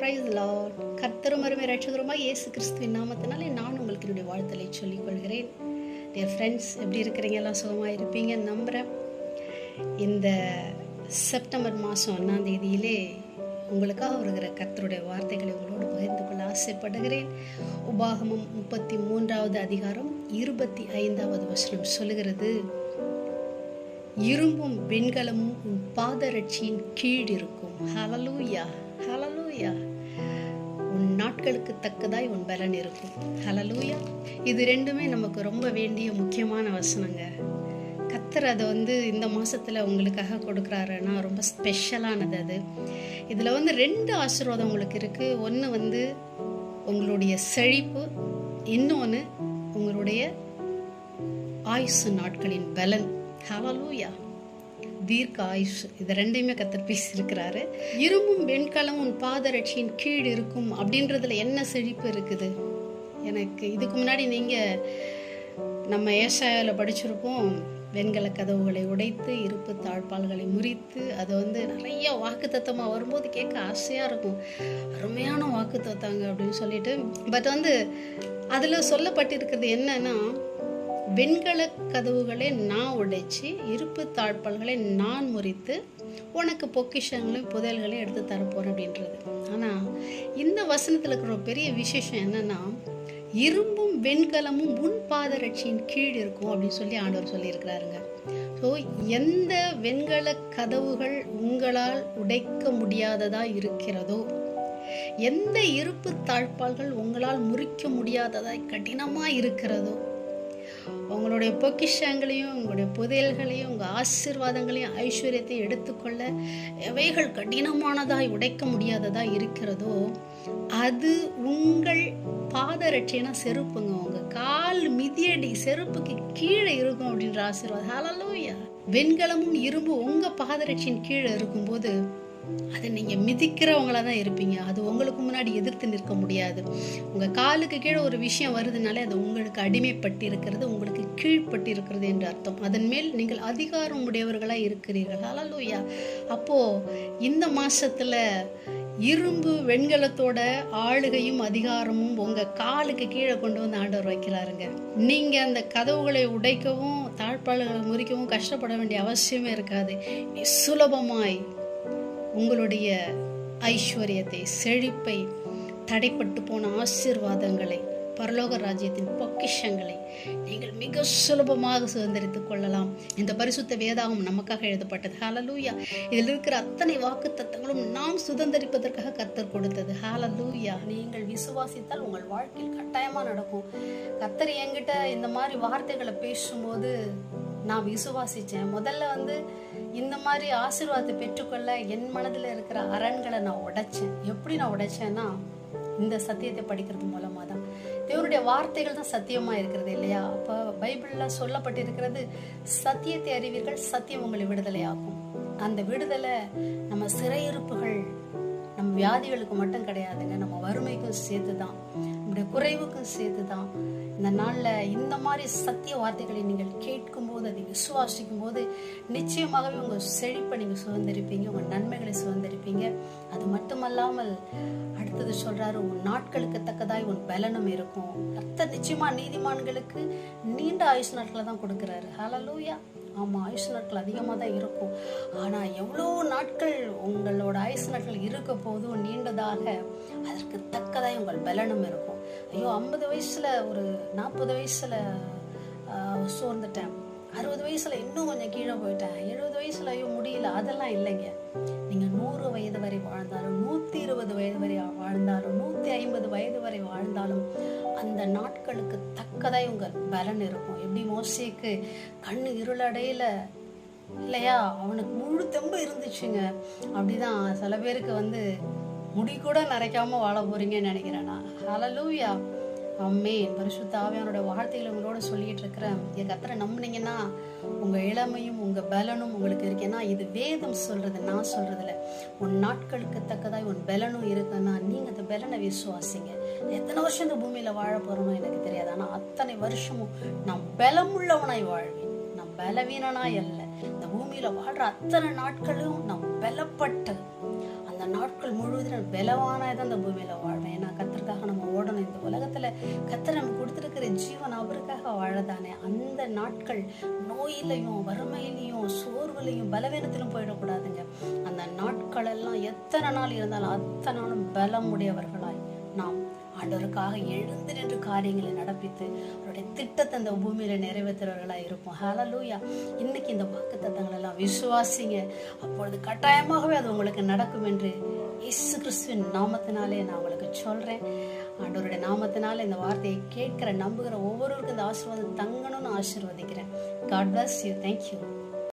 Price Lord கர்த்தரும் அருமை ரட்சகருமாக இயேசு கிறிஸ்துவின் நாமத்தினாலே நான் உங்களுக்கு என்னுடைய வாழ்த்தலை சொல்லிக் கொள்கிறேன் டியர் ஃப்ரெண்ட்ஸ் எப்படி இருக்கிறீங்க? எல்லாம் சுகமாக இருப்பீங்கன்னு நம்புகிறேன் இந்த செப்டம்பர் மாதம் ஒன்றாம் தேதியிலே உங்களுக்காக வருகிற கர்த்தருடைய வார்த்தைகளை உங்களோடு பகிர்ந்து கொள்ள ஆசைப்படுகிறேன். உபாகமம் முப்பத்தி மூன்றாவது அதிகாரம் இருபத்தி ஐந்தாவது வசனம் சொல்லுகிறது இரும்பும் வெண்கலமும் உன் பாதரட்சியின் கீழ் இருக்கும். ஹலலூயா ஹலலூயா நாட்களுக்கு தக்கதாய் உன் பலன் இருக்கும். ஹலலூயா இது ரெண்டுமே நமக்கு ரொம்ப வேண்டிய முக்கியமான வசனங்க. கத்தர் அதை வந்து இந்த மாதத்தில் உங்களுக்காக கொடுக்குறாருன்னா ரொம்ப ஸ்பெஷலானது அது. இதில் வந்து ரெண்டு ஆசீர்வாதம் உங்களுக்கு இருக்குது ஒன்று வந்து உங்களுடைய செழிப்பு இன்னொன்று உங்களுடைய ஆயுசு நாட்களின் பலன். ஹலலூயா தீர்க்க ஆயுஷ் இது ரெண்டையுமே கத்தர் பேசியிருக்கிறாரு. இரும்பும் வெண்கலம் உன் பாதரட்சியின் கீழ் இருக்கும் அப்படின்றதுல என்ன செழிப்பு இருக்குது? எனக்கு இதுக்கு முன்னாடி நீங்க நம்ம ஏசாயாவில் படிச்சிருப்போம் வெண்கல கதவுகளை உடைத்து இருப்பு தாழ்பால்களை முறித்து அது வந்து நிறைய வாக்கு தத்தமாக வரும்போது கேட்க ஆசையாக இருக்கும். அருமையான வாக்கு தத்தாங்க அப்படின்னு சொல்லிட்டு. பட் வந்து அதில் சொல்லப்பட்டிருக்கிறது என்னன்னா வெண்கல கதவுகளை நான் உடைச்சி இருப்பு தாழ்பால்களை நான் முறித்து உனக்கு பொக்கிஷங்களையும் புதையல்களையும் எடுத்து தரப்போறேன் அப்படின்றது. ஆனால் இந்த வசனத்தில் இருக்கிற ஒரு பெரிய விசேஷம் என்னன்னா இரும்பும் வெண்கலமும் உன் பாதரட்சியின் கீழ் இருக்கும் அப்படின்னு சொல்லி ஆண்டவர் சொல்லியிருக்கிறாருங்க. ஸோ எந்த வெண்கல கதவுகள் உங்களால் உடைக்க முடியாததா இருக்கிறதோ எந்த இருப்பு தாழ்பால்கள் உங்களால் முறிக்க முடியாததாய் கடினமாக இருக்கிறதோ உங்களுடைய பொக்கிஷங்களையும் உங்களுடைய புதையல்களையும் உங்கள் ஆசிர்வாதங்களையும் ஐஸ்வர்யத்தையும் எடுத்துக்கொள்ள எவைகள் கடினமானதாய் உடைக்க முடியாததாக இருக்கிறதோ அது உங்கள் பாதரட்சைனா செருப்புங்க. உங்க கால் மிதியடி செருப்புக்கு கீழே இருக்கும் அப்படின்ற ஆசீர்வாதம். ஹalleluya வெண்கலமும் இரும்பு உங்க பாதரட்சியின் கீழே இருக்கும்போது அதை நீங்கள் மிதிக்கிறவங்களா தான் இருப்பீங்க. அது உங்களுக்கு முன்னாடி எதிர்த்து நிற்க முடியாது. உங்கள் காலுக்கு கீழே ஒரு விஷயம் வருதுனாலே அது உங்களுக்கு அடிமைப்பட்டு இருக்கிறது உங்களுக்கு கீழ்ப்பட்டு இருக்கிறது என்று அர்த்தம். அதன் மேல் நீங்கள் அதிகாரம் உடையவர்களாக இருக்கிறீர்கள். அலலூயா அப்போ இந்த மாதத்தில் இரும்பு வெண்கலத்தோட ஆளுகையும் அதிகாரமும் உங்கள் காலுக்கு கீழே கொண்டு வந்து ஆண்டவர் வைக்கிறாருங்க. நீங்கள் அந்த கதவுகளை உடைக்கவும் தாழ்பாள்களை முறிக்கவும் கஷ்டப்பட வேண்டிய அவசியமே இருக்காது. சுலபமாய் உங்களுடைய ஐஸ்வர்யத்தை செழிப்பை தடைப்பட்டு போன ஆசீர்வாதங்களை பரலோக ராஜ்யத்தின் பொக்கிஷங்களை நீங்கள் மிக சுலபமாக சுதந்திரித்துக் கொள்ளலாம். இந்த பரிசுத்த வேதாகம் நமக்காக எழுதப்பட்டது. ஹாலலூயா இதில் இருக்கிற அத்தனை வாக்கு தத்தங்களும் நாம் சுதந்திரிப்பதற்காக கத்தர் கொடுத்தது. ஹாலலூயா நீங்கள் விசுவாசித்தால் உங்கள் வாழ்க்கையில் கட்டாயமா நடக்கும். கத்தர் என்கிட்ட இந்த மாதிரி வார்த்தைகளை பேசும்போது நான் விசுவாசிச்சேன். முதல்ல வந்து இந்த மாதிரி ஆசீர்வாதத்தை பெற்றுக்கொள்ள என் மனதில் இருக்கிற அரண்களை நான் உடைச்சேன். எப்படி நான் உடைச்சேன்னா இந்த சத்தியத்தை படிக்கிறது மூலமாக தான். தேவனுடைய வார்த்தைகள் தான் சத்தியமாக இருக்கிறது இல்லையா? அப்போ பைபிளில் சொல்லப்பட்டிருக்கிறது சத்தியத்தை அறிவீர்கள் சத்தியம் உங்களை ஆகும் அந்த விடுதலை நம்ம சிறையிருப்புகள் நம்ம வியாதிகளுக்கு மட்டும் கிடையாதுங்க. நம்ம வறுமைக்கும் சேர்த்து தான் நம்முடைய குறைவுக்கும் சேர்த்து தான் இந்த நாளில் இந்த மாதிரி சத்திய வார்த்தைகளை நீங்கள் கேட்கும் போது அதை விசுவாசிக்கும் போது நிச்சயமாகவே உங்கள் செழிப்பை நீங்கள் சுதந்திரிப்பீங்க உங்கள் நன்மைகளை சுதந்திரிப்பீங்க. மட்டுமல்லாமல் அடுத்தது சொல்றாரு உன் நாட்களுக்கு தக்கதாய் உன் பலனும் இருக்கும். அர்த்த நிச்சயமா நீதிமான்களுக்கு நீண்ட ஆயுஷ் நாட்களை தான் கொடுக்குறாரு. ஹலலூயா ஆமா ஆயுஷ் நாட்கள் அதிகமாக தான் இருக்கும். ஆனா எவ்வளோ நாட்கள் உங்களோட ஆயுஷ் நாட்கள் இருக்க போதும் நீண்டதாக அதற்கு தக்கதாய் உங்கள் பலனும் இருக்கும். ஐயோ ஐம்பது வயசுல ஒரு நாற்பது வயசுல சோர்ந்துட்டேன். அறுபது வயசுல இன்னும் கொஞ்சம் கீழே போயிட்டேன். எழுபது வயசுல ஐயோ முடியல. அதெல்லாம் இல்லைங்க. நீங்க நூறு வயது வரை வாழ்ந்தாலும் நூத்தி இருபது வயது வரை வாழ்ந்தாலும் நூத்தி ஐம்பது வயது வரை வாழ்ந்தாலும் அந்த நாட்களுக்கு தக்கதாய் உங்க பலன் இருக்கும். எப்படி மோசிக்கு கண்ணு இருளடையில? இல்லையா? அவனுக்கு முழு தெம்பு இருந்துச்சுங்க. அப்படிதான் சில பேருக்கு வந்து முடி கூட நரைக்காம வாழ போறீங்கன்னு நினைக்கிறேன் நான். ஹலலூயா அம்மே பரிசுத்த ஆவியானோட உங்களோட சொல்லிட்டு இருக்கிறேன் என் கத்தரை நம்புனீங்கன்னா உங்க இளமையும் உங்க பலனும் உங்களுக்கு இருக்கேன்னா இது வேதம் சொல்றது நான் சொல்றதுல உன் நாட்களுக்கு தக்கதாய் உன் பலனும் இருக்குன்னா நீங்க அந்த பலனை விசுவாசிங்க. எத்தனை வருஷம் இந்த பூமியில வாழ போறோமோ எனக்கு தெரியாது. ஆனா அத்தனை வருஷமும் நான் பலமுள்ளவனாய் வாழ்வேன். நான் பலவீனனாய் அல்ல. இந்த பூமியில வாழ்ற அத்தனை நாட்களும் நான் நாட்கள் முழுவதும் பலவானாய் தான் இந்த பூமியில் வாழ்வேன். ஏன்னா கத்தருக்காக நம்ம ஓடணும். இந்த உலகத்தில் கத்தர் நம்ம கொடுத்துருக்கிற ஜீவன் அவருக்காக வாழதானே. அந்த நாட்கள் நோயிலையும் வறுமையிலையும் சோர்வுலையும் பலவீனத்திலும் போயிடக்கூடாதுங்க. அந்த நாட்கள் எல்லாம் எத்தனை நாள் இருந்தாலும் அத்தனை நாளும் பலமுடையவர்களாய் நாம் ஆண்டவருக்காக எழுந்து நின்று காரியங்களை நடப்பித்து அவருடைய திட்டத்தை அந்த பூமியில நிறைவேற்றுறவர்களாக இருப்போம். ஹலலூயா இன்னைக்கு இந்த வாக்கு தத்தங்கள் எல்லாம் விசுவாசிங்க. அப்பொழுது கட்டாயமாகவே அது உங்களுக்கு நடக்கும் என்று இயேசு கிறிஸ்துவின் நாமத்தினாலே நான் உங்களுக்கு சொல்கிறேன் ஆண்டவருடைய நாமத்தினால இந்த வார்த்தையை கேட்குற நம்புகிற ஒவ்வொருவருக்கும் இந்த ஆசீர்வாதம் தங்கணும்னு ஆசீர்வதிக்கிறேன். God bless you thank you